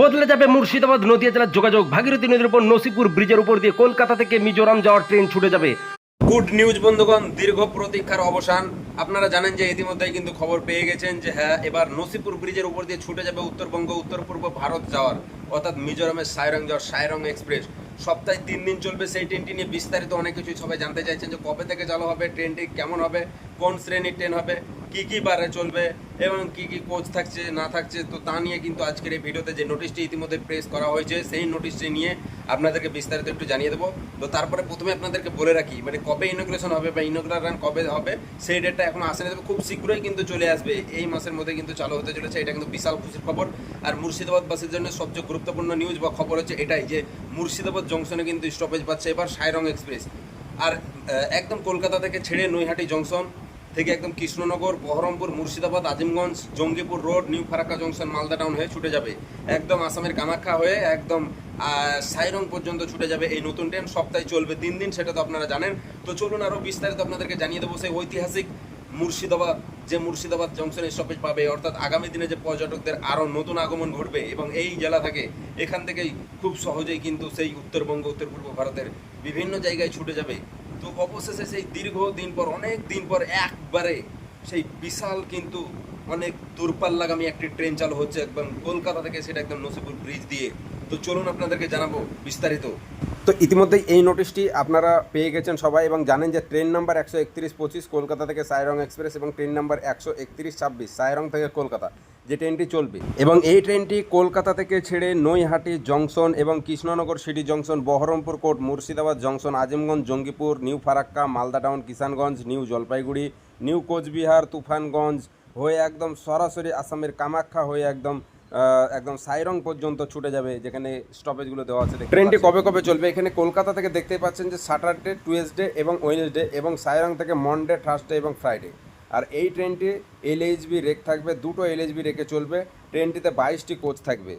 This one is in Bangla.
বদলে যাবে মুর্শিদাবাদ, নদিয়া জেলার যোগাযোগ। ভাগীরথী নদীর উপর নসিপুর ব্রিজের উপর দিয়ে কলকাতা থেকে মিজোরাম যাওয়ার ট্রেন ছুটে যাবে। গুড নিউজ বন্ধুগণ, দীর্ঘ প্রতীক্ষার অবসান। আপনারা জানেন যে ইতিমধ্যেই কিন্তু খবর পেয়ে গেছেন যে হ্যাঁ এবার নসিপুর ব্রিজের উপর দিয়ে ছুটে যাবে উত্তরবঙ্গ উত্তর পূর্ব ভারত যাওয়ার। অর্থাৎ মিজোরামের সাইরং যাওয়ার, সাইরং এক্সপ্রেস। সপ্তাহে তিন দিন চলবে সেই ট্রেনটি নিয়ে বিস্তারিত অনেক কিছু সবাই জানতে চাইছেন যে কবে থেকে চালু হবে, ট্রেনটি কেমন হবে, কোন শ্রেণির ট্রেন হবে। কি কি বারে চলবে এবং কি কি কোচ থাকছে, না থাকছে, তো তা নিয়ে কিন্তু আজকের এই ভিডিওতে যে নোটিশটি ইতিমধ্যে প্রেস করা হয়েছে, সেই নোটিশটি নিয়ে আপনাদেরকে বিস্তারিত একটু জানিয়ে দেবো। তো তারপরে প্রথমে আপনাদেরকে বলে রাখি মানে কবে ইনোগ্রেশন হবে বা ইনোগ্রাল রান কবে হবে, সেই ডেটটা এখন আসেনি, তবে খুব শীঘ্রই কিন্তু চলে আসবে। এই মাসের মধ্যে কিন্তু চালু হতে চলেছে, এটা কিন্তু বিশাল খুশির খবর। আর মুর্শিদাবাদবাসীর জন্য সবচেয়ে গুরুত্বপূর্ণ নিউজ বা খবর হচ্ছে এটাই যে মুর্শিদাবাদ জংশনে কিন্তু স্টপেজ পাচ্ছে এবার সাইরং এক্সপ্রেস আর একদম কলকাতা থেকে ছেড়ে নৈহাটি জংশন থেকে একদম Krishnanagar, Baharampur, Murshidabad, Azimganj, Jangipur road, new Farakka junction, Malda town হয়ে ছুটে যাবে। একদম আসামের কামাখ্যা হয়ে একদম সাইরং পর্যন্ত ছুটে যাবে এই নতুন ট্রেন। সপ্তাহে চলবে তিন দিন, সেটা তো আপনারা জানেন। তো চলুন আরও বিস্তারিত আপনাদেরকে জানিয়ে দেবো সেই ঐতিহাসিক মুর্শিদাবাদ, যে মুর্শিদাবাদ জংশনে স্টপেজ পাবে। অর্থাৎ আগামী দিনে যে পর্যটকদের আরও নতুন আগমন ঘটবে এবং এই জেলা থেকে এখান থেকেই খুব সহজেই কিন্তু সেই উত্তরবঙ্গ উত্তর পূর্ব ভারতের বিভিন্ন জায়গায় ছুটে যাবে। তো অবশেষে সেই দীর্ঘ দিন পর, অনেক দিন পর একবারে সেই বিশাল কিন্তু অনেক দূরপাল্লাগামী একটি ট্রেন চালু হচ্ছে একদম কলকাতা থেকে সেটা একদম নসিপুর ব্রিজ দিয়ে। তো চলুন আপনাদেরকে জানাব বিস্তারিত। তো ইতিমধ্যেই এই নোটিশটি আপনারা পেয়ে গেছেন সবাই এবং জানেন যে ট্রেন নাম্বার একশো একত্রিশ পঁচিশ কলকাতা থেকে সাইরং এক্সপ্রেস এবং ট্রেন নাম্বার একশো একত্রিশ ছাব্বিশ, সাইরং থেকে কলকাতা। যে ট্রেনটি চলবে। এবং এই ট্রেনটি কলকাতা থেকে ছেড়ে নৈহাটি জংশন এবং Krishnanagar city junction Baharampur court Murshidabad junction Azimganj Jangipur new Farakka Malda town Kishanganj new Jalpaiguri new Coochbehar Tufanganj হয়ে একদম সরাসরি আসামের কামাখ্যা হয়ে একদম একদম সাইরং পর্যন্ত ছুটে যাবে যেখানে স্টপেজগুলো দেওয়া আছে ট্রেনটি কবে কবে চলবে? এখানে কলকাতা থেকে দেখতেই পাচ্ছেন যে স্যাটারডে টুয়েসডে এবং ওয়েনেসডে এবং সাইরং থেকে মন্ডে থার্সডে এবং ফ্রাইডে আর এই ট্রেনটি এলএইচবি রেক থাকবে দুটো এলএইচবি রেকে চলবে। ট্রেনটিতে বাইশটি কোচ থাকবে।